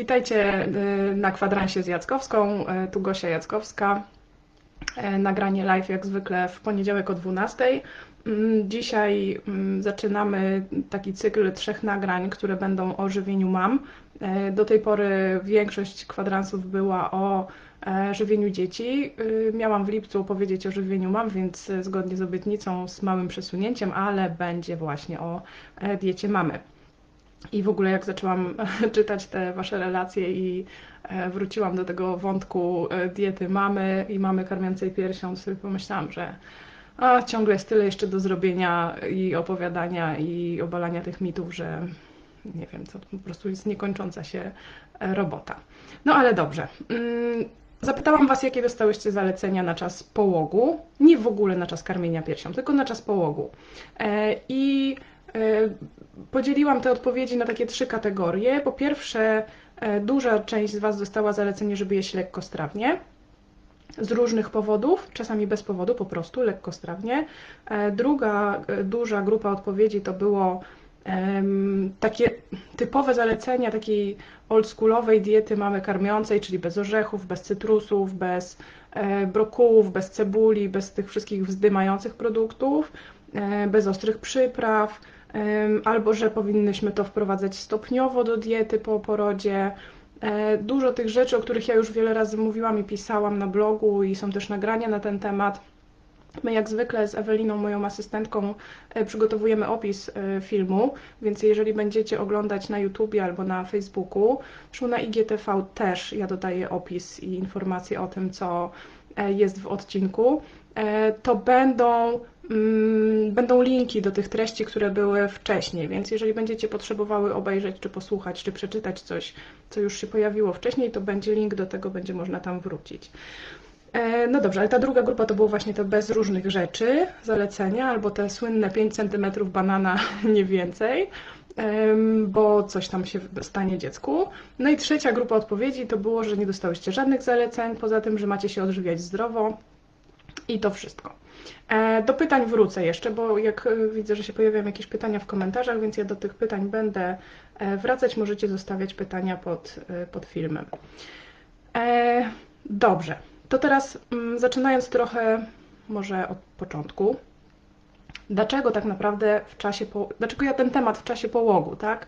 Witajcie y, na kwadransie z Jackowską. Y, tu Gosia Jackowska. Y, nagranie live jak zwykle w poniedziałek o 12. Mm, Dzisiaj mm, zaczynamy taki cykl trzech nagrań, które będą o żywieniu mam. Do tej pory większość kwadransów była o e, żywieniu dzieci. Miałam w lipcu opowiedzieć o żywieniu mam, więc zgodnie z obietnicą z małym przesunięciem, ale będzie właśnie o e, diecie mamy. I w ogóle jak zaczęłam czytać te wasze relacje i e, wróciłam do tego wątku e, diety mamy i mamy karmiącej piersią, sobie pomyślałam, że a, ciągle jest tyle jeszcze do zrobienia i opowiadania i obalania tych mitów, że nie wiem, to po prostu jest niekończąca się e, robota. No ale dobrze. Mm, zapytałam Was, jakie dostałyście zalecenia na czas połogu. Nie w ogóle na czas karmienia piersią, tylko na czas połogu. I podzieliłam te odpowiedzi na takie trzy kategorie. Po pierwsze, e, duża część z Was dostała zalecenie, żeby jeść lekkostrawnie. Z różnych powodów, czasami bez powodu, po prostu lekkostrawnie. E, druga duża grupa odpowiedzi to było takie typowe zalecenia takiej oldschoolowej diety mamy karmiącej, czyli bez orzechów, bez cytrusów, bez brokułów, bez cebuli, bez tych wszystkich wzdymających produktów, bez ostrych przypraw, albo że powinnyśmy to wprowadzać stopniowo do diety po porodzie. E, dużo tych rzeczy, o których ja już wiele razy mówiłam i pisałam na blogu i są też nagrania na ten temat. My jak zwykle z Eweliną, moją asystentką, e, przygotowujemy opis e, filmu, więc jeżeli będziecie oglądać na YouTubie albo na Facebooku, zresztą na IGTV też ja dodaję opis i informacje o tym, co jest w odcinku, to będą będą linki do tych treści, które były wcześniej, więc jeżeli będziecie potrzebowały obejrzeć, czy posłuchać, czy przeczytać coś, co już się pojawiło wcześniej, to będzie link do tego, będzie można tam wrócić. E, no dobrze, ale ta druga grupa to było właśnie to bez różnych rzeczy, zalecenia, albo te słynne 5 cm banana, nie więcej, bo coś tam się stanie dziecku. No i trzecia grupa odpowiedzi to było, że nie dostałyście żadnych zaleceń, poza tym, że macie się odżywiać zdrowo i to wszystko. E, do pytań wrócę jeszcze, bo jak e, widzę, że się pojawiają jakieś pytania w komentarzach, więc ja do tych pytań będę e, wracać. Możecie zostawiać pytania pod, pod filmem. Dobrze, to teraz mm, zaczynając trochę może od początku. Dlaczego tak naprawdę w czasie, po... dlaczego ja ten temat w czasie połogu, tak?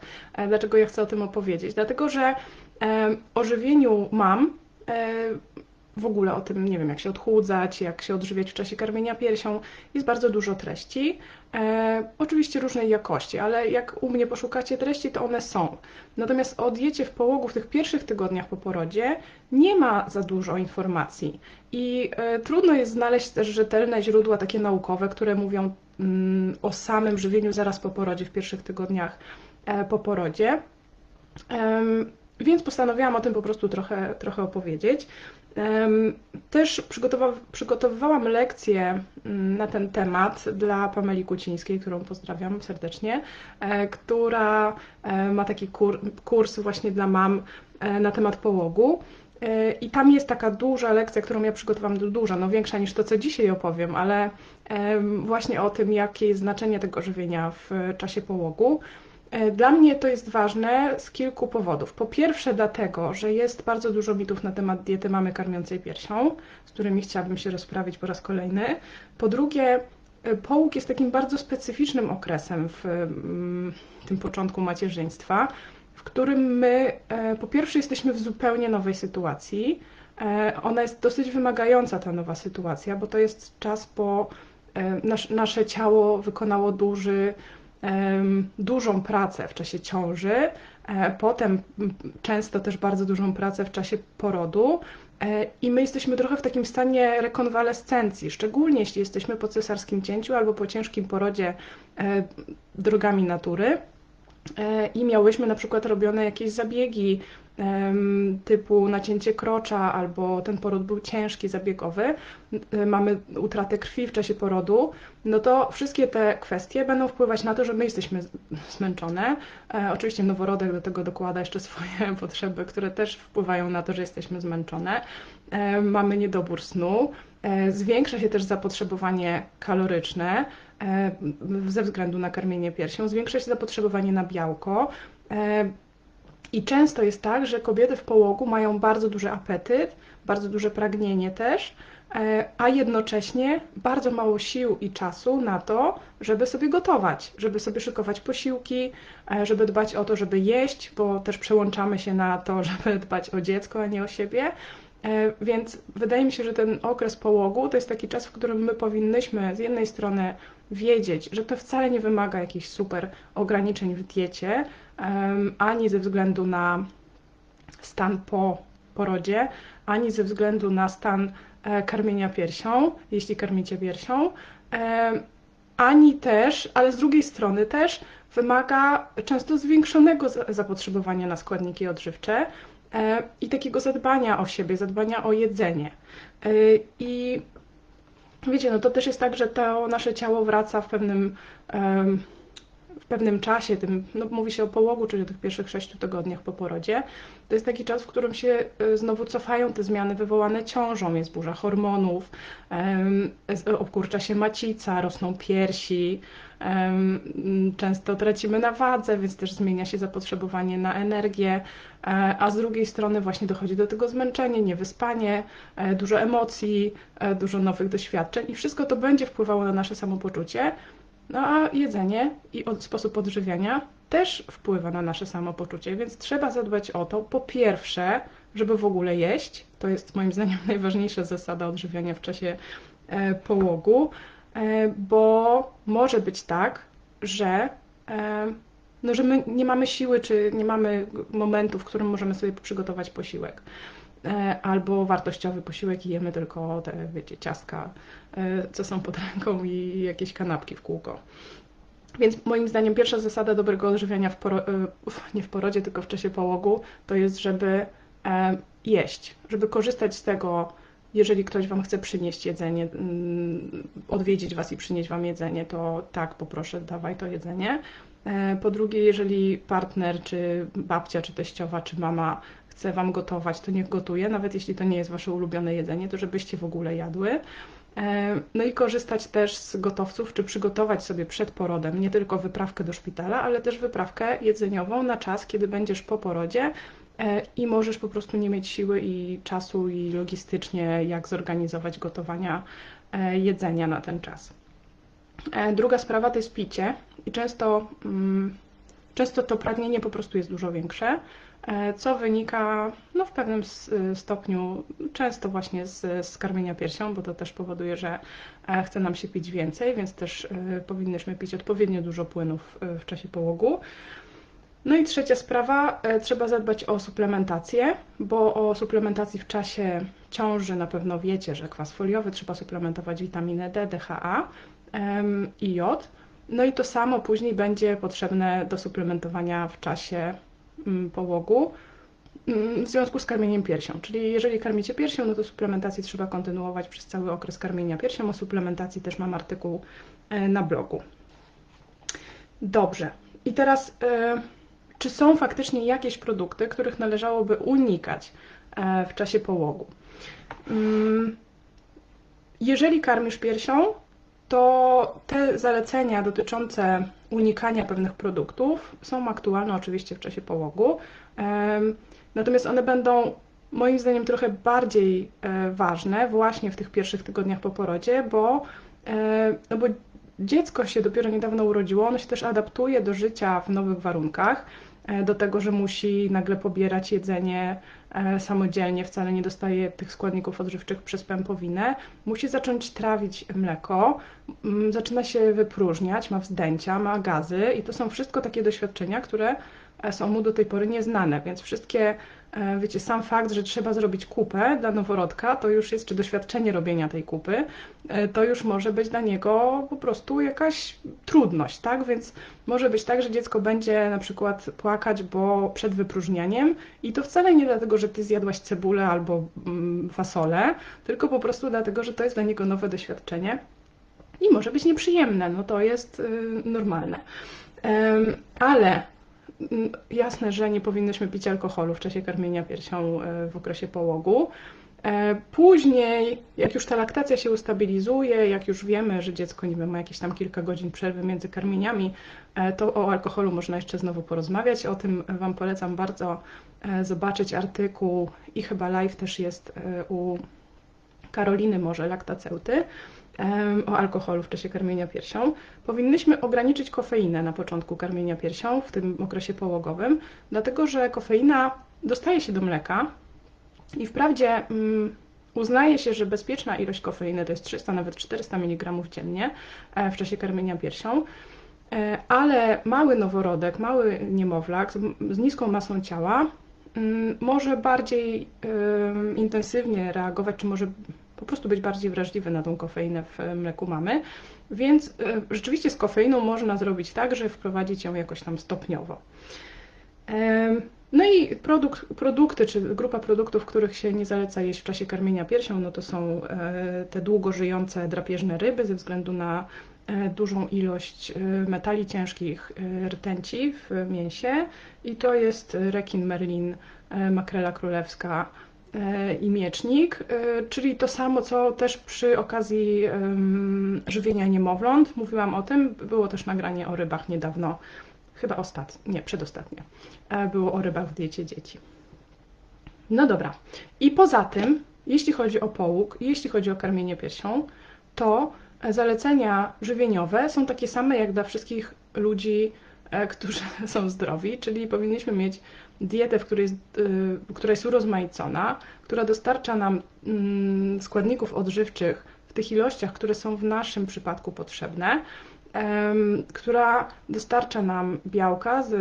Dlaczego ja chcę o tym opowiedzieć? Dlatego, że o żywieniu mam w ogóle o tym, nie wiem, jak się odchudzać, jak się odżywiać w czasie karmienia piersią. Jest bardzo dużo treści, e, oczywiście różnej jakości, ale jak u mnie poszukacie treści, to one są. Natomiast o diecie w połogu w tych pierwszych tygodniach po porodzie nie ma za dużo informacji i e, trudno jest znaleźć też rzetelne źródła takie naukowe, które mówią mm, o samym żywieniu zaraz po porodzie, w pierwszych tygodniach e, po porodzie. Więc postanowiłam o tym po prostu trochę, trochę opowiedzieć. Też przygotowywałam lekcję mm, na ten temat dla Pameli Kucińskiej, którą pozdrawiam serdecznie, e, która e, ma taki kurs właśnie dla mam e, na temat połogu. I tam jest taka duża lekcja, którą ja przygotowałam, duża, no większa niż to, co dzisiaj opowiem, ale właśnie o tym, jakie jest znaczenie tego żywienia w czasie połogu. E, dla mnie to jest ważne z kilku powodów. Po pierwsze, dlatego, że jest bardzo dużo mitów na temat diety mamy karmiącej piersią, z którymi chciałabym się rozprawić po raz kolejny. Po drugie, e, połóg jest takim bardzo specyficznym okresem w mm, tym początku macierzyństwa, w którym my e, po pierwsze jesteśmy w zupełnie nowej sytuacji. Ona jest dosyć wymagająca, ta nowa sytuacja, bo to jest czas po nasze ciało wykonało duży dużą pracę w czasie ciąży, e, potem często też bardzo dużą pracę w czasie porodu. E, I my jesteśmy trochę w takim stanie rekonwalescencji, szczególnie jeśli jesteśmy po cesarskim cięciu albo po ciężkim porodzie e, drogami natury i miałyśmy na przykład robione jakieś zabiegi typu nacięcie krocza albo ten poród był ciężki, zabiegowy, mamy utratę krwi w czasie porodu, no to wszystkie te kwestie będą wpływać na to, że my jesteśmy zmęczone. E, oczywiście noworodek do tego dokłada jeszcze swoje potrzeby, które też wpływają na to, że jesteśmy zmęczone. E, mamy niedobór snu, e, zwiększa się też zapotrzebowanie kaloryczne ze względu na karmienie piersią, zwiększa się zapotrzebowanie na białko I często jest tak, że kobiety w połogu mają bardzo duży apetyt, bardzo duże pragnienie też, e, a jednocześnie bardzo mało sił i czasu na to, żeby sobie gotować, żeby sobie szykować posiłki, e, żeby dbać o to, żeby jeść, bo też przełączamy się na to, żeby dbać o dziecko, a nie o siebie. E, więc wydaje mi się, że ten okres połogu to jest taki czas, w którym my powinnyśmy z jednej strony wiedzieć, że to wcale nie wymaga jakichś super ograniczeń w diecie, ani ze względu na stan po porodzie, ani ze względu na stan e, karmienia piersią, jeśli karmicie piersią, ani też, ale z drugiej strony też wymaga często zwiększonego zapotrzebowania na składniki odżywcze e, i takiego zadbania o siebie, zadbania o jedzenie. E, I wiecie, no to też jest tak, że to nasze ciało wraca w pewnym w pewnym czasie, tym, no mówi się o połogu, czyli o tych pierwszych sześciu tygodniach po porodzie, to jest taki czas, w którym się e, znowu cofają te zmiany wywołane ciążą, jest burza hormonów, obkurcza się macica, rosną piersi, często tracimy na wadze, więc też zmienia się zapotrzebowanie na energię, e, a z drugiej strony właśnie dochodzi do tego zmęczenie, niewyspanie, e, dużo emocji, dużo nowych doświadczeń i wszystko to będzie wpływało na nasze samopoczucie, no a jedzenie i sposób odżywiania też wpływa na nasze samopoczucie, więc trzeba zadbać o to, po pierwsze, żeby w ogóle jeść. To jest moim zdaniem najważniejsza zasada odżywiania w czasie e, połogu, e, bo może być tak, że, e, no, że my nie mamy siły, czy nie mamy momentu, w którym możemy sobie przygotować posiłek. E, albo wartościowy posiłek i jemy tylko te, wiecie, ciastka, e, co są pod ręką i jakieś kanapki w kółko. Więc moim zdaniem pierwsza zasada dobrego odżywiania w poro, e, nie w porodzie, tylko w czasie połogu, to jest, żeby jeść, żeby korzystać z tego, jeżeli ktoś Wam chce przynieść jedzenie, mm, odwiedzić Was i przynieść Wam jedzenie, to tak, poproszę, dawaj to jedzenie. Po drugie, jeżeli partner, czy babcia, czy teściowa, czy mama chce Wam gotować, to niech gotuje, nawet jeśli to nie jest Wasze ulubione jedzenie, to żebyście w ogóle jadły. E, no i korzystać też z gotowców, czy przygotować sobie przed porodem nie tylko wyprawkę do szpitala, ale też wyprawkę jedzeniową na czas, kiedy będziesz po porodzie e, i możesz po prostu nie mieć siły i czasu i logistycznie, jak zorganizować gotowania e, jedzenia na ten czas. Druga sprawa to jest picie i często, mm, często to pragnienie po prostu jest dużo większe. E, co wynika no, w pewnym stopniu często właśnie z, z karmienia piersią, bo to też powoduje, że e, chce nam się pić więcej, więc też e, powinnyśmy pić odpowiednio dużo płynów w czasie połogu. No i trzecia sprawa, trzeba zadbać o suplementację, bo o suplementacji w czasie ciąży na pewno wiecie, że kwas foliowy trzeba suplementować witaminę D, DHA i jod. No i to samo później będzie potrzebne do suplementowania w czasie połogu w związku z karmieniem piersią. Czyli jeżeli karmicie piersią, no to suplementację trzeba kontynuować przez cały okres karmienia piersią. O suplementacji też mam artykuł e, na blogu. Dobrze. I teraz, e, czy są faktycznie jakieś produkty, których należałoby unikać e, w czasie połogu? Jeżeli karmisz piersią, to te zalecenia dotyczące unikania pewnych produktów są aktualne oczywiście w czasie połogu. Natomiast one będą moim zdaniem trochę bardziej e, ważne właśnie w tych pierwszych tygodniach po porodzie, bo, e, no bo dziecko się dopiero niedawno urodziło, ono się też adaptuje do życia w nowych warunkach. E, do tego, że musi nagle pobierać jedzenie e, samodzielnie, wcale nie dostaje tych składników odżywczych przez pępowinę, musi zacząć trawić mleko, zaczyna się wypróżniać, ma wzdęcia, ma gazy i to są wszystko takie doświadczenia, które są mu do tej pory nieznane, więc wszystkie E, wiecie, sam fakt, że trzeba zrobić kupę dla noworodka, to już jest, czy doświadczenie robienia tej kupy, e, to już może być dla niego po prostu jakaś trudność, tak? Więc może być tak, że dziecko będzie na przykład płakać, bo przed wypróżnianiem i to wcale nie dlatego, że ty zjadłaś cebulę albo mm, fasolę, tylko po prostu dlatego, że to jest dla niego nowe doświadczenie i może być nieprzyjemne, no to jest y, normalne. Ale jasne, że nie powinnyśmy pić alkoholu w czasie karmienia piersią e, w okresie połogu. E, później, jak już ta laktacja się ustabilizuje, jak już wiemy, że dziecko nie ma jakieś tam kilka godzin przerwy między karmieniami, e, to o alkoholu można jeszcze znowu porozmawiać. O tym Wam polecam bardzo zobaczyć artykuł i chyba live też jest u Karoliny może laktaceuty o alkoholu w czasie karmienia piersią. Powinnyśmy ograniczyć kofeinę na początku karmienia piersią w tym okresie połogowym, dlatego że kofeina dostaje się do mleka, i wprawdzie mm, uznaje się, że bezpieczna ilość kofeiny to jest 300, nawet 400 mg dziennie e, w czasie karmienia piersią, e, ale mały noworodek, mały niemowlak z niską masą ciała mm, może bardziej intensywnie reagować, czy może po prostu być bardziej wrażliwy na tą kofeinę w mleku mamy. Więc e, rzeczywiście z kofeiną można zrobić tak, że wprowadzić ją jakoś tam stopniowo. No i produkt, produkty, czy grupa produktów, których się nie zaleca jeść w czasie karmienia piersią, no to są e, te długo żyjące drapieżne ryby ze względu na e, dużą ilość e, metali ciężkich rtęci w mięsie i to jest rekin, merlin, makrela królewska i miecznik, czyli to samo, co też przy okazji żywienia niemowląt. Mówiłam o tym, było też nagranie o rybach niedawno chyba ostatnie, nie, przedostatnie, e, było o rybach w diecie dzieci. No dobra. I poza tym, jeśli chodzi o połóg, jeśli chodzi o karmienie piersią, to zalecenia żywieniowe są takie same jak dla wszystkich ludzi, e, którzy są zdrowi, czyli powinniśmy mieć dietę, w której e, która jest urozmaicona, która dostarcza nam mm, składników odżywczych w tych ilościach, które są w naszym przypadku potrzebne, która dostarcza nam białka, z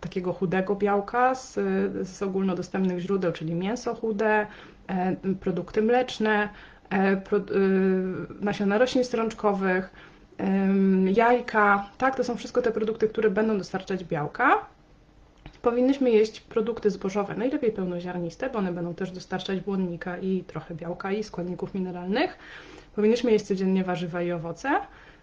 takiego chudego białka, z, z ogólnodostępnych źródeł, czyli mięso chude, e, produkty mleczne, e, pro, e, nasiona roślin strączkowych, jajka. Tak, to są wszystko te produkty, które będą dostarczać białka. Powinnyśmy jeść produkty zbożowe, najlepiej pełnoziarniste, bo one będą też dostarczać błonnika i trochę białka i składników mineralnych. Powinniśmy jeść codziennie warzywa i owoce.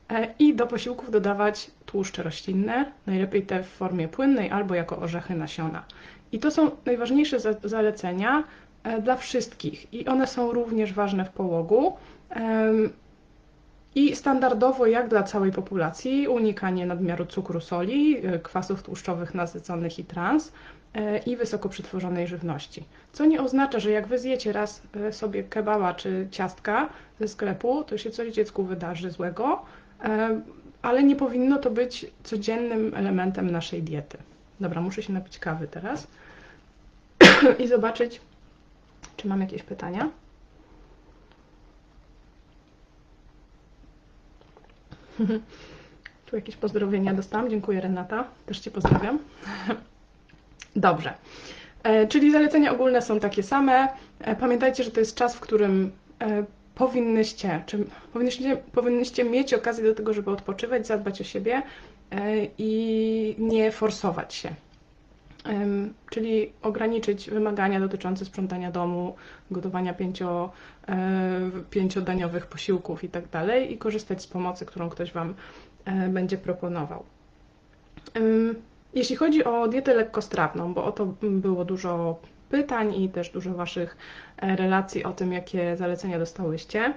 E, i do posiłków dodawać tłuszcze roślinne, najlepiej te w formie płynnej albo jako orzechy nasiona. I to są najważniejsze zalecenia e, dla wszystkich i one są również ważne w połogu. I standardowo, jak dla całej populacji, unikanie nadmiaru cukru, soli, e, kwasów tłuszczowych nasyconych i trans i wysoko przetworzonej żywności. Co nie oznacza, że jak wy zjecie raz sobie kebaba czy ciastka ze sklepu, to się coś dziecku wydarzy złego, ale nie powinno to być codziennym elementem naszej diety. Dobra, muszę się napić kawy teraz i zobaczyć, czy mam jakieś pytania. Tu jakieś pozdrowienia dostałam. Dziękuję Renata. Też Cię pozdrawiam. Dobrze. E, czyli zalecenia ogólne są takie same. E, pamiętajcie, że to jest czas, w którym powinnyście, czy powinnyście, powinnyście mieć okazję do tego, żeby odpoczywać, zadbać o siebie e, i nie forsować się. Czyli ograniczyć wymagania dotyczące sprzątania domu, gotowania pięcio, e, pięciodaniowych posiłków itd. Tak i korzystać z pomocy, którą ktoś Wam e, będzie proponował. Jeśli chodzi o dietę lekkostrawną, bo o to było dużo pytań i też dużo Waszych e, relacji o tym, jakie zalecenia dostałyście.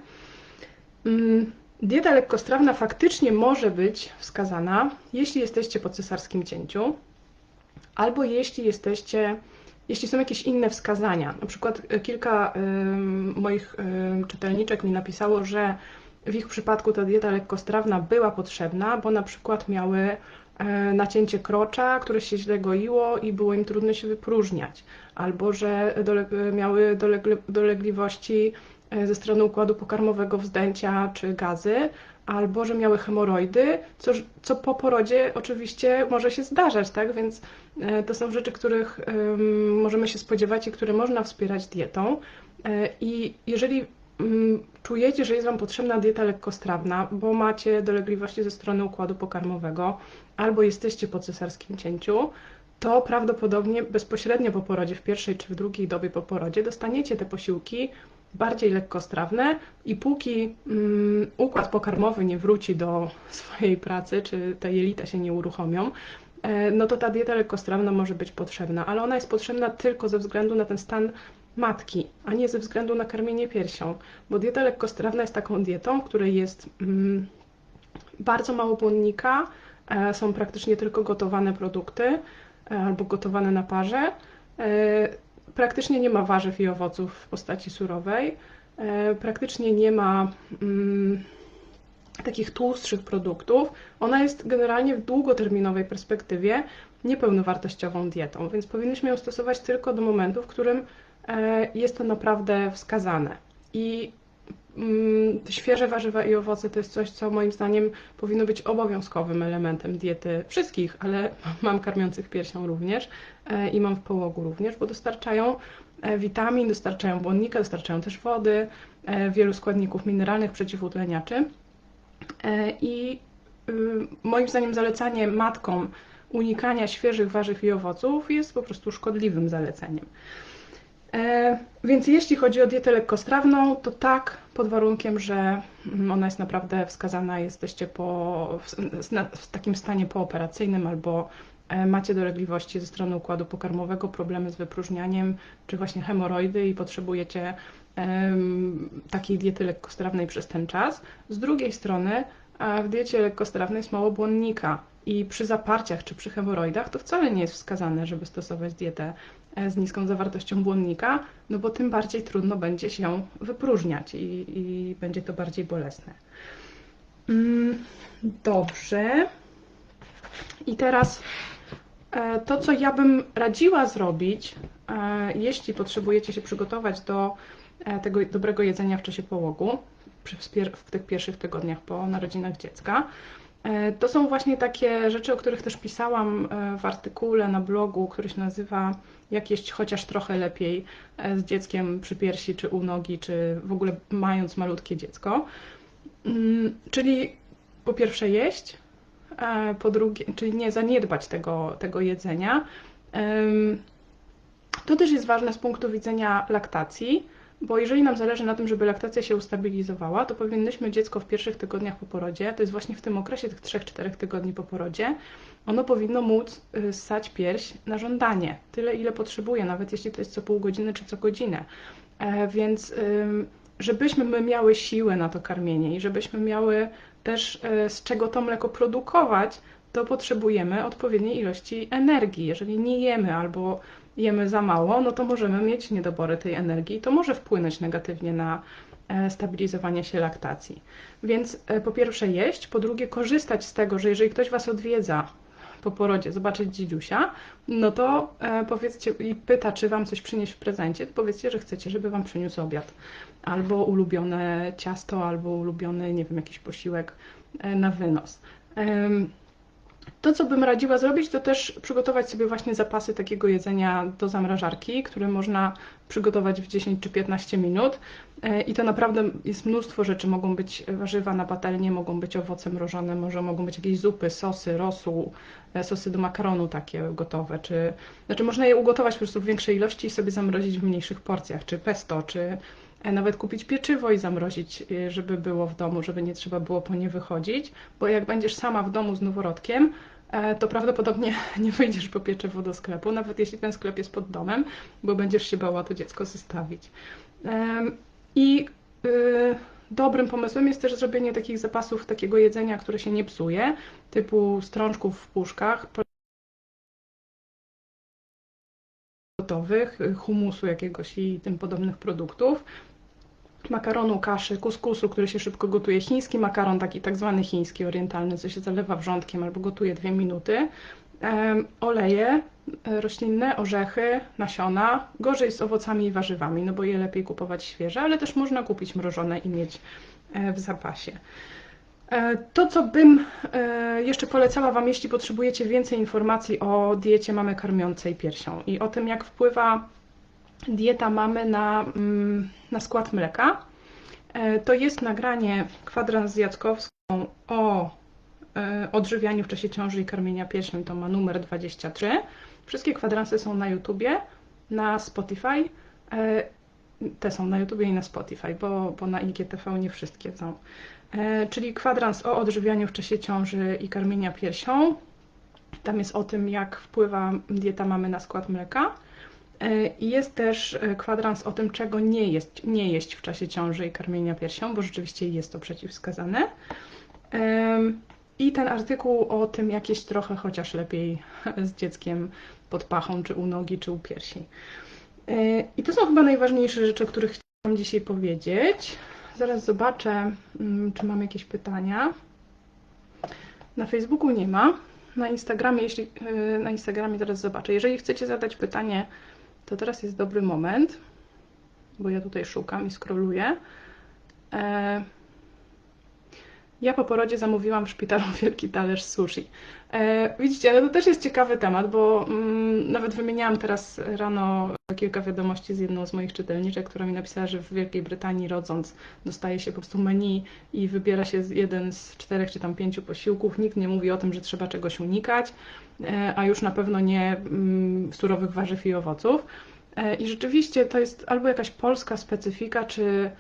Dieta lekkostrawna faktycznie może być wskazana, jeśli jesteście po cesarskim cięciu, albo jeśli jesteście, jeśli są jakieś inne wskazania. Na przykład e, kilka moich czytelniczek mi napisało, że w ich przypadku ta dieta lekkostrawna była potrzebna, bo na przykład miały E, nacięcie krocza, które się źle goiło i było im trudno się wypróżniać, albo że miały dolegliwości e, ze strony układu pokarmowego, wzdęcia czy gazy, albo że miały hemoroidy, co, co po porodzie oczywiście może się zdarzać, tak? Więc e, to są rzeczy, których możemy się spodziewać i które można wspierać dietą. I jeżeli Mm, czujecie, że jest Wam potrzebna dieta lekkostrawna, bo macie dolegliwości ze strony układu pokarmowego albo jesteście po cesarskim cięciu, to prawdopodobnie bezpośrednio po porodzie, w pierwszej czy w drugiej dobie po porodzie, dostaniecie te posiłki bardziej lekkostrawne i póki um, układ pokarmowy nie wróci do swojej pracy, czy te jelita się nie uruchomią, e, no to ta dieta lekkostrawna może być potrzebna, ale ona jest potrzebna tylko ze względu na ten stan matki, a nie ze względu na karmienie piersią, bo dieta lekkostrawna jest taką dietą, w której jest mm, bardzo mało błonnika, e, są praktycznie tylko gotowane produkty e, albo gotowane na parze. E, praktycznie nie ma warzyw i owoców w postaci surowej. Praktycznie nie ma mm, takich tłustszych produktów. Ona jest generalnie w długoterminowej perspektywie niepełnowartościową dietą, więc powinniśmy ją stosować tylko do momentu, w którym jest to naprawdę wskazane. I świeże warzywa i owoce to jest coś, co moim zdaniem powinno być obowiązkowym elementem diety wszystkich, ale mam karmiących piersią również e, i mam w połogu również, bo dostarczają e, witamin, dostarczają błonnika, dostarczają też wody, e, wielu składników mineralnych, przeciwutleniaczy. I y, moim zdaniem zalecanie matkom unikania świeżych warzyw i owoców jest po prostu szkodliwym zaleceniem. E, więc jeśli chodzi o dietę lekkostrawną, to tak, pod warunkiem, że mm, ona jest naprawdę wskazana, jesteście po, w, w takim stanie pooperacyjnym albo e, macie dolegliwości ze strony układu pokarmowego, problemy z wypróżnianiem, czy właśnie hemoroidy i potrzebujecie takiej diety lekkostrawnej przez ten czas. Z drugiej strony w diecie lekkostrawnej jest mało błonnika i przy zaparciach czy przy hemoroidach to wcale nie jest wskazane, żeby stosować dietę z niską zawartością błonnika, no bo tym bardziej trudno będzie się wypróżniać i, i będzie to bardziej bolesne. Mm, dobrze. I teraz e, to, co ja bym radziła zrobić, e, jeśli potrzebujecie się przygotować do tego dobrego jedzenia w czasie połogu, w tych pierwszych tygodniach po narodzinach dziecka, to są właśnie takie rzeczy, o których też pisałam w artykule na blogu, który się nazywa jak jeść chociaż trochę lepiej e, z dzieckiem przy piersi, czy u nogi, czy w ogóle mając malutkie dziecko. Mm, czyli po pierwsze jeść, po drugie, czyli nie zaniedbać tego, tego jedzenia. To też jest ważne z punktu widzenia laktacji, bo jeżeli nam zależy na tym, żeby laktacja się ustabilizowała, to powinnyśmy dziecko w pierwszych tygodniach po porodzie, to jest właśnie w tym okresie tych 3-4 tygodni po porodzie, ono powinno móc y, ssać pierś na żądanie, tyle ile potrzebuje, nawet jeśli to jest co pół godziny czy co godzinę. E, więc żebyśmy my miały siłę na to karmienie i żebyśmy miały też e, z czego to mleko produkować, to potrzebujemy odpowiedniej ilości energii. Jeżeli nie jemy albo jemy za mało, no to możemy mieć niedobory tej energii i to może wpłynąć negatywnie na e, stabilizowanie się laktacji. Więc po pierwsze jeść, po drugie korzystać z tego, że jeżeli ktoś Was odwiedza po porodzie zobaczyć dzidziusia, no to e, powiedzcie i pyta, czy wam coś przynieść w prezencie, to powiedzcie, że chcecie, żeby wam przyniósł obiad. Albo ulubione ciasto, albo ulubiony, nie wiem, jakiś posiłek e, na wynos. To, co bym radziła zrobić, to też przygotować sobie właśnie zapasy takiego jedzenia do zamrażarki, które można przygotować w 10 czy 15 minut. E, I to naprawdę jest mnóstwo rzeczy. Mogą być warzywa na patelnię, mogą być owoce mrożone, może mogą być jakieś zupy, sosy, rosół, e, sosy do makaronu takie gotowe, czy znaczy można je ugotować po prostu w większej ilości i sobie zamrozić w mniejszych porcjach, czy pesto, czy nawet kupić pieczywo i zamrozić, żeby było w domu, żeby nie trzeba było po nie wychodzić, bo jak będziesz sama w domu z noworodkiem, to prawdopodobnie nie wyjdziesz po pieczywo do sklepu, nawet jeśli ten sklep jest pod domem, bo będziesz się bała to dziecko zostawić. I y, dobrym pomysłem jest też zrobienie takich zapasów takiego jedzenia, które się nie psuje, typu strączków w puszkach, gotowych, humusu jakiegoś i tym podobnych produktów, makaronu, kaszy, kuskusu, który się szybko gotuje, chiński makaron, taki tak zwany chiński, orientalny, co się zalewa wrzątkiem albo gotuje dwie minuty, oleje e, roślinne, orzechy, nasiona. Gorzej z owocami i warzywami, no bo je lepiej kupować świeże, ale też można kupić mrożone i mieć e, w zapasie. E, to, co bym jeszcze polecała Wam, jeśli potrzebujecie więcej informacji o diecie mamy karmiącej piersią i o tym, jak wpływa dieta mamy na, mm, na skład mleka, to jest nagranie kwadrans z Jackowską o E, odżywianiu w czasie ciąży i karmienia piersią, to ma numer 23. Wszystkie kwadransy są na YouTubie, na Spotify. E, te są na YouTubie i na Spotify, bo, bo na IGTV nie wszystkie są. E, czyli kwadrans o odżywianiu w czasie ciąży i karmienia piersią. Tam jest o tym, jak wpływa dieta mamy na skład mleka. E, jest też e, kwadrans o tym, czego nie, jest, nie jeść w czasie ciąży i karmienia piersią, bo rzeczywiście jest to przeciwwskazane. I ten artykuł o tym, jak jeść trochę, chociaż lepiej z dzieckiem pod pachą, czy u nogi, czy u piersi. E, I to są chyba najważniejsze rzeczy, o których chciałam dzisiaj powiedzieć. Zaraz zobaczę, mm, czy mam jakieś pytania. Na Facebooku nie ma. Na Instagramie, jeśli na Instagramie teraz zobaczę. Jeżeli chcecie zadać pytanie, to teraz jest dobry moment, bo ja tutaj szukam i scrolluję. E, ja po porodzie zamówiłam w szpitalu wielki talerz sushi. E, widzicie, ale to też jest ciekawy temat, bo mm, nawet wymieniałam teraz rano kilka wiadomości z jedną z moich czytelniczek, która mi napisała, że w Wielkiej Brytanii rodząc dostaje się po prostu menu i wybiera się jeden z czterech czy tam pięciu posiłków. Nikt nie mówi o tym, że trzeba czegoś unikać, e, a już na pewno nie mm, surowych warzyw i owoców. E, I rzeczywiście to jest albo jakaś polska specyfika, czy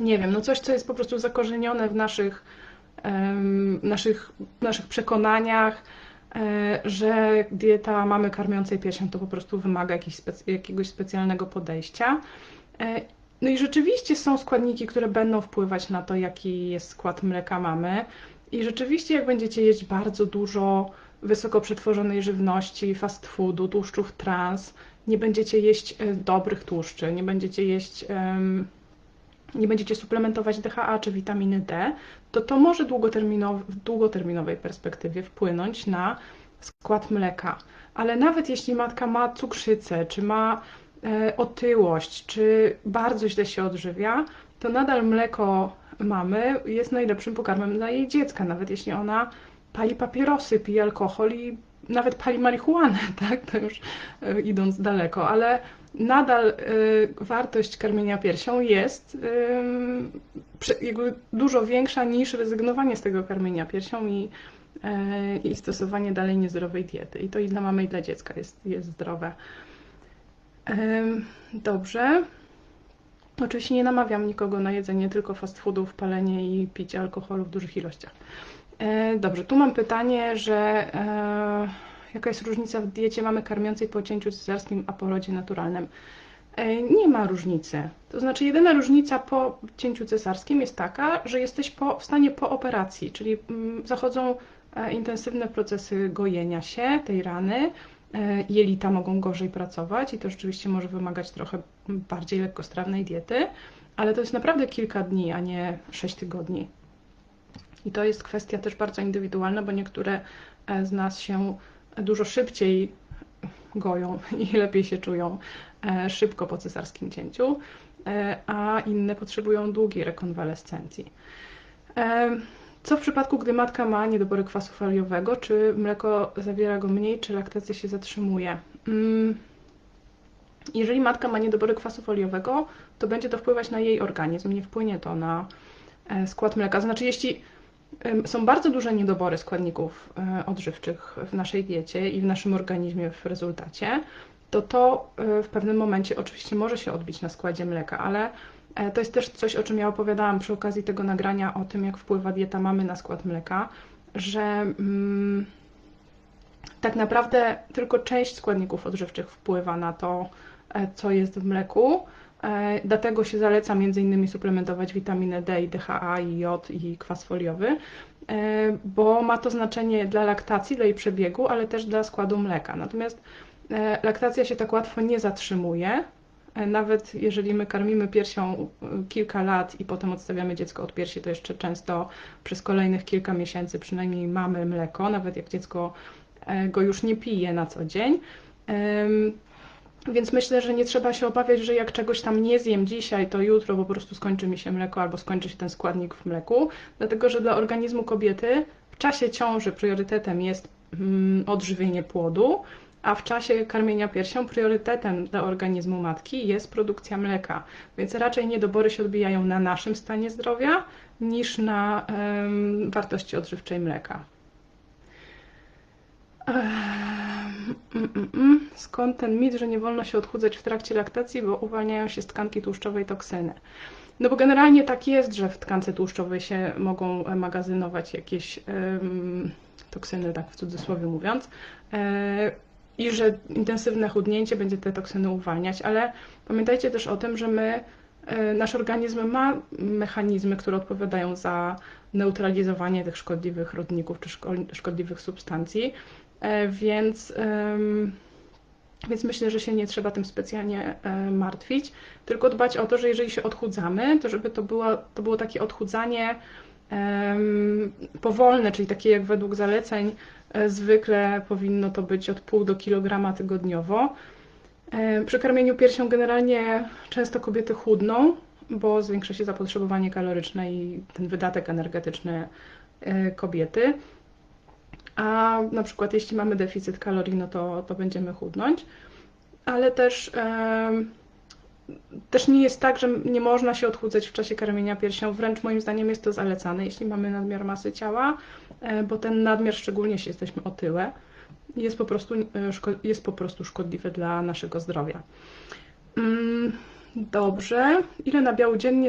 nie wiem, no coś, co jest po prostu zakorzenione w naszych, naszych, naszych przekonaniach, e, że dieta mamy karmiącej piersią to po prostu wymaga jakiegoś specjalnego podejścia. E, No i rzeczywiście są składniki, które będą wpływać na to, jaki jest skład mleka mamy. I rzeczywiście, jak będziecie jeść bardzo dużo wysoko przetworzonej żywności, fast foodu, tłuszczów trans, nie będziecie jeść e, dobrych tłuszczy, nie będziecie jeść em, nie będziecie suplementować DHA czy witaminy D, to to może długoterminow w długoterminowej perspektywie wpłynąć na skład mleka. Ale nawet jeśli matka ma cukrzycę, czy ma e, otyłość, czy bardzo źle się odżywia, to nadal mleko mamy jest najlepszym pokarmem dla jej dziecka, nawet jeśli ona pali papierosy, pije alkohol i nawet pali marihuanę, tak? To już e, idąc daleko, ale nadal y, wartość karmienia piersią jest jakby dużo większa niż rezygnowanie z tego karmienia piersią i, i stosowanie dalej niezdrowej diety. I to i dla mamy, i dla dziecka jest, jest zdrowe. Dobrze. Oczywiście nie namawiam nikogo na jedzenie tylko fast foodów, palenie i picie alkoholu w dużych ilościach. E, Dobrze, tu mam pytanie, że e, jaka jest różnica w diecie mamy karmiącej po cięciu cesarskim, a po rodzie naturalnym? E, Nie ma różnicy. To znaczy, jedyna różnica po cięciu cesarskim jest taka, że jesteś po, w stanie po operacji, czyli mm, zachodzą intensywne procesy gojenia się tej rany. Jelita mogą gorzej pracować i to rzeczywiście może wymagać trochę bardziej lekkostrawnej diety, ale to jest naprawdę kilka dni, a nie 6 tygodni. I to jest kwestia też bardzo indywidualna, bo niektóre e, z nas się dużo szybciej goją i lepiej się czują e, szybko po cesarskim cięciu, e, a inne potrzebują długiej rekonwalescencji. Co w przypadku, gdy matka ma niedobory kwasu foliowego? Czy mleko zawiera go mniej, czy laktacja się zatrzymuje? Mm, Jeżeli matka ma niedobory kwasu foliowego, to będzie to wpływać na jej organizm, nie wpłynie to na skład mleka. Znaczy, jeśli są bardzo duże niedobory składników e, odżywczych w naszej diecie i w naszym organizmie w rezultacie, to to e, w pewnym momencie oczywiście może się odbić na składzie mleka, ale e, to jest też coś, o czym ja opowiadałam przy okazji tego nagrania o tym, jak wpływa dieta mamy na skład mleka, że mm, tak naprawdę tylko część składników odżywczych wpływa na to, co jest w mleku. E, Dlatego się zaleca innymi suplementować witaminę D i DHA i jod i kwas foliowy, e, bo ma to znaczenie dla laktacji, dla jej przebiegu, ale też dla składu mleka. Natomiast e, laktacja się tak łatwo nie zatrzymuje. Nawet jeżeli my karmimy piersią kilka lat i potem odstawiamy dziecko od piersi, to jeszcze często przez kolejnych kilka miesięcy przynajmniej mamy mleko, nawet jak dziecko go już nie pije na co dzień. Więc myślę, że nie trzeba się obawiać, że jak czegoś tam nie zjem dzisiaj, to jutro po prostu skończy mi się mleko albo skończy się ten składnik w mleku, dlatego że dla organizmu kobiety w czasie ciąży priorytetem jest mm, odżywienie płodu, a w czasie karmienia piersią priorytetem dla organizmu matki jest produkcja mleka. Więc raczej niedobory się odbijają na naszym stanie zdrowia niż na wartości odżywczej mleka. Ehm, mm, mm. Skąd ten mit, że nie wolno się odchudzać w trakcie laktacji, bo uwalniają się z tkanki tłuszczowej toksyny? No bo generalnie tak jest, że w tkance tłuszczowej się mogą e, magazynować jakieś em, toksyny, tak w cudzysłowie mówiąc. E, i że intensywne chudnięcie będzie te toksyny uwalniać, ale pamiętajcie też o tym, że my, e, nasz organizm ma mechanizmy, które odpowiadają za neutralizowanie tych szkodliwych rodników czy szkodliwych substancji, więc, więc myślę, że się nie trzeba tym specjalnie martwić, tylko dbać o to, że jeżeli się odchudzamy, to żeby to było, to było takie odchudzanie powolne, czyli takie jak według zaleceń e, zwykle powinno to być od pół do kilograma tygodniowo. Przy karmieniu piersią generalnie często kobiety chudną, bo zwiększa się zapotrzebowanie kaloryczne i ten wydatek energetyczny e, kobiety. A na przykład jeśli mamy deficyt kalorii, no to, to będziemy chudnąć. Ale też też nie jest tak, że nie można się odchudzać w czasie karmienia piersią, wręcz moim zdaniem jest to zalecane, jeśli mamy nadmiar masy ciała, e, bo ten nadmiar, szczególnie jeśli jesteśmy otyłe, jest po prostu, e, jest po prostu szkodliwy dla naszego zdrowia. Dobrze. Ile nabiału dziennie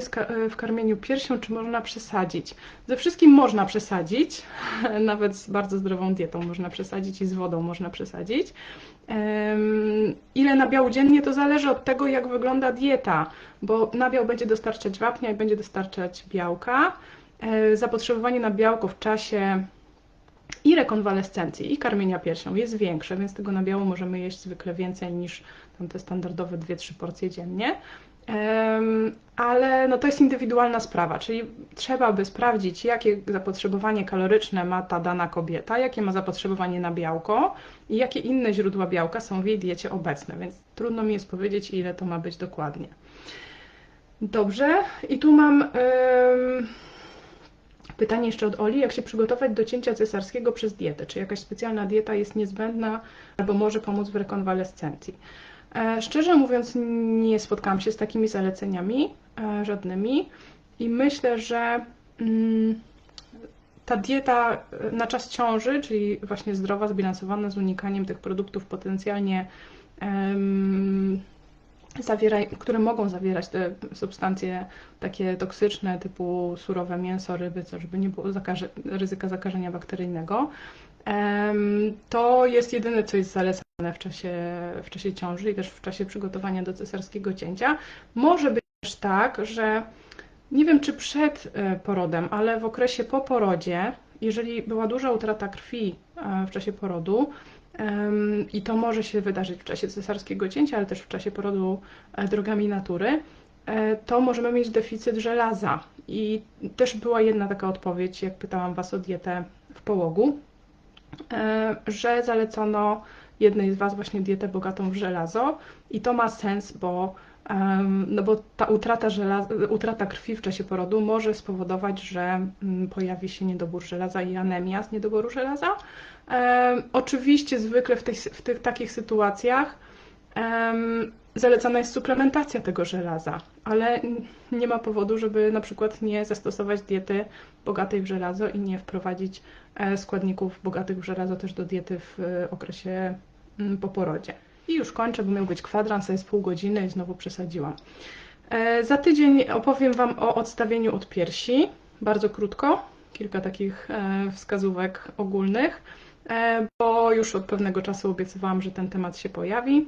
w karmieniu piersią, czy można przesadzić? Ze wszystkim można przesadzić, nawet z bardzo zdrową dietą można przesadzić i z wodą można przesadzić. Ile nabiału dziennie to zależy od tego, jak wygląda dieta, bo nabiał będzie dostarczać wapnia i będzie dostarczać białka. E, zapotrzebowanie na białko w czasie i rekonwalescencji, i karmienia piersią jest większe, więc tego nabiału możemy jeść zwykle więcej niż te standardowe 2-3 porcje dziennie ale no to jest indywidualna sprawa, czyli trzeba by sprawdzić, jakie zapotrzebowanie kaloryczne ma ta dana kobieta, jakie ma zapotrzebowanie na białko i jakie inne źródła białka są w jej diecie obecne, więc trudno mi jest powiedzieć, ile to ma być dokładnie. Dobrze, i tu mam pytanie jeszcze od Oli, jak się przygotować do cięcia cesarskiego przez dietę? Czy jakaś specjalna dieta jest niezbędna albo może pomóc w rekonwalescencji? E, szczerze mówiąc, nie spotkałam się z takimi zaleceniami e, żadnymi i myślę, że mm, ta dieta e, na czas ciąży, czyli właśnie zdrowa, zbilansowana z unikaniem tych produktów potencjalnie które mogą zawierać te substancje takie toksyczne typu surowe mięso, ryby, co żeby nie było zakaże, ryzyka zakażenia bakteryjnego, to jest jedyne, co jest zalecane w czasie, w czasie ciąży i też w czasie przygotowania do cesarskiego cięcia. Może być też tak, że nie wiem czy przed e, porodem, ale w okresie po porodzie, jeżeli była duża utrata krwi e, w czasie porodu, i to może się wydarzyć w czasie cesarskiego cięcia, ale też w czasie porodu e, drogami natury, to możemy mieć deficyt żelaza. I też była jedna taka odpowiedź, jak pytałam Was o dietę w połogu, E, że zalecono jednej z Was właśnie dietę bogatą w żelazo i to ma sens, bo, no bo ta utrata, żelaza, utrata krwi w czasie porodu może spowodować, że mm, pojawi się niedobór żelaza i anemia z niedoboru żelaza. Oczywiście zwykle w, tej, w tych takich sytuacjach zalecana jest suplementacja tego żelaza, ale nie ma powodu, żeby na przykład nie zastosować diety bogatej w żelazo i nie wprowadzić e, składników bogatych w żelazo też do diety w okresie mm, po porodzie. I już kończę, bo miał być kwadrans, a jest pół godziny i znowu przesadziłam. E, za tydzień opowiem Wam o odstawieniu od piersi, bardzo krótko, kilka takich wskazówek ogólnych, bo już od pewnego czasu obiecywałam, że ten temat się pojawi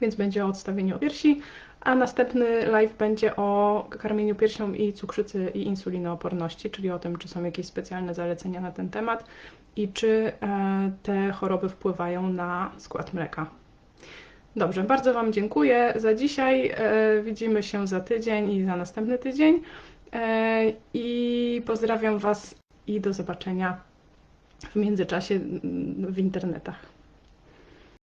więc będzie o odstawieniu piersi, a następny live będzie o karmieniu piersią i cukrzycy i insulinooporności, czyli o tym, czy są jakieś specjalne zalecenia na ten temat i czy e, te choroby wpływają na skład mleka. Dobrze, bardzo Wam dziękuję za dzisiaj. E, widzimy się za tydzień i za następny tydzień. E, I pozdrawiam Was i do zobaczenia w międzyczasie w internetach.